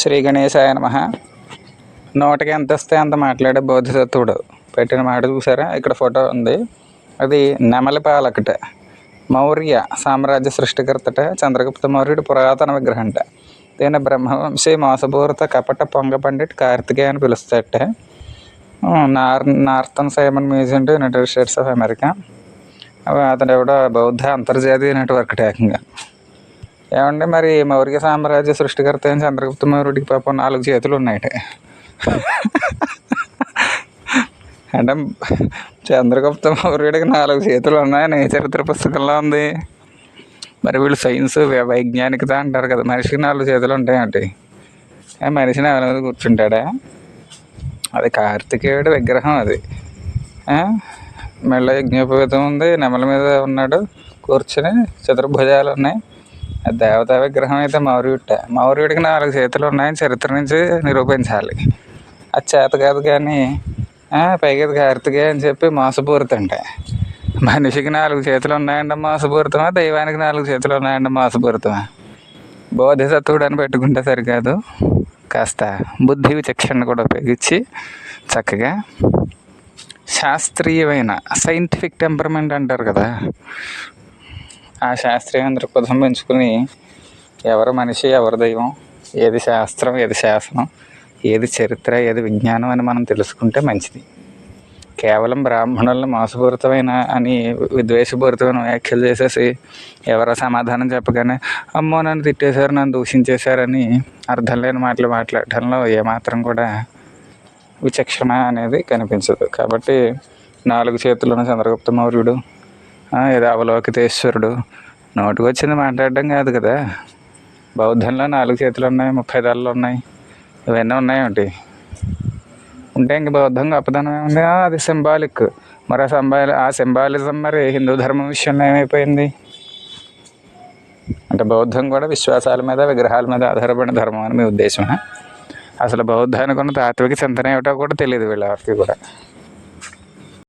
శ్రీ గణేశాయ నమ. నోటికి ఎంత వస్తే అంత మాట్లాడే బోధిసత్వుడు. పెట్టిన మాట చూసారా? ఇక్కడ ఫోటో ఉంది. అది నెమలి పాలకట మౌర్య సామ్రాజ్య సృష్టికర్తట చంద్రగుప్త మౌర్యుడు పురాతన విగ్రహంట. దీన్ని బ్రహ్మవంశీ మోసపూరిత కపట పొంగ పండిట్ కార్తికేయ అని పిలుస్తాట నార్ Norton Simon museum United States of America. అతను ఎవడో బౌద్ధ అంతర్జాతీయ నెట్వర్క్ ఏకంగా. ఏమండి మరి మౌర్య సామ్రాజ్య సృష్టికర్త అయిన చంద్రగుప్త మౌర్యుడికి పాపం నాలుగు చేతులు ఉన్నాయట అంటే చంద్రగుప్త మౌర్యుడికి నాలుగు చేతులు ఉన్నాయని చరిత్ర పుస్తకంలో ఉంది. మరి వీళ్ళు సైన్స్ వై- వైజ్ఞానికత అంటారు కదా మనిషికి నాలుగు చేతులు ఉంటాయండి మనిషిని మనిషి నేల మీద కూర్చుంటాడా? అది కార్తికేయుడు విగ్రహం అది. ఆ? మెల్ల యజ్ఞోపేతం ఉంది నెమల మీద ఉన్నాడు కూర్చుని చతుర్భుజాలు ఉన్నాయి దేవతా విగ్రహం అయితే మౌర్యుట మౌర్యుడికి నాలుగు చేతులు ఉన్నాయని చరిత్ర నుంచి నిరూపించాలి. అది చేత కాదు కానీ పైకి కార్తికే అని చెప్పి మోసపూరితంట. మనిషికి నాలుగు చేతులు ఉన్నాయంటే మోసపూరితమా? దైవానికి నాలుగు చేతులు ఉన్నాయంటే మోసపూరితమా? బోధిసత్వుడు అని పెట్టుకుంటే సరికాదు. కాస్త బుద్ధి విచక్షణ కూడా ఉపయోగించి చక్కగా శాస్త్రీయమైన సైంటిఫిక్ టెంపర్మెంట్ అంటారు కదా. ఆ శాస్త్రీయ దృక్పథం పెంచుకుని ఎవరు మనిషి ఎవరు దైవం ఏది శాస్త్రం ఏది శాసనం ఏది చరిత్ర ఏది విజ్ఞానం అని మనం తెలుసుకుంటే మంచిది. కేవలం బ్రాహ్మణులను మోసపూరితమైన అని విద్వేషపూరితమైన వ్యాఖ్యలు చేసేసి ఎవరో సమాధానం చెప్పగానే అమ్మో నన్ను తిట్టేశారు నన్ను దూషించేశారని అర్థం లేని మాటలు మాట్లాడటంలో ఏమాత్రం కూడా విచక్షణ అనేది కనిపించదు. కాబట్టి నాలుగు చేతులను చంద్రగుప్త మౌర్యుడు ఇది అవలోకితేశ్వరుడు నోటికొచ్చింది మాట్లాడడం కాదు కదా. బౌద్ధంలో నాలుగు చేతులు ఉన్నాయి ముప్పై దళాలు ఉన్నాయి. ఇవన్నీ ఉన్నాయేమిటి? ఉంటే ఇంక బౌద్ధం గొప్పదనం ఏముంది? అది సింబాలిక్. మరి ఆ సంబాలి ఆ సింబాలిజం మరి హిందూ ధర్మం విషయంలో ఏమైపోయింది? అంటే బౌద్ధం కూడా విశ్వాసాల మీద విగ్రహాల మీద ఆధారపడిన ధర్మం అని మీ ఉద్దేశమా అసలు బౌద్ధానికి ఉన్న తాత్విక చింతన ఏమిటో కూడా తెలియదు వీళ్ళకి కూడా.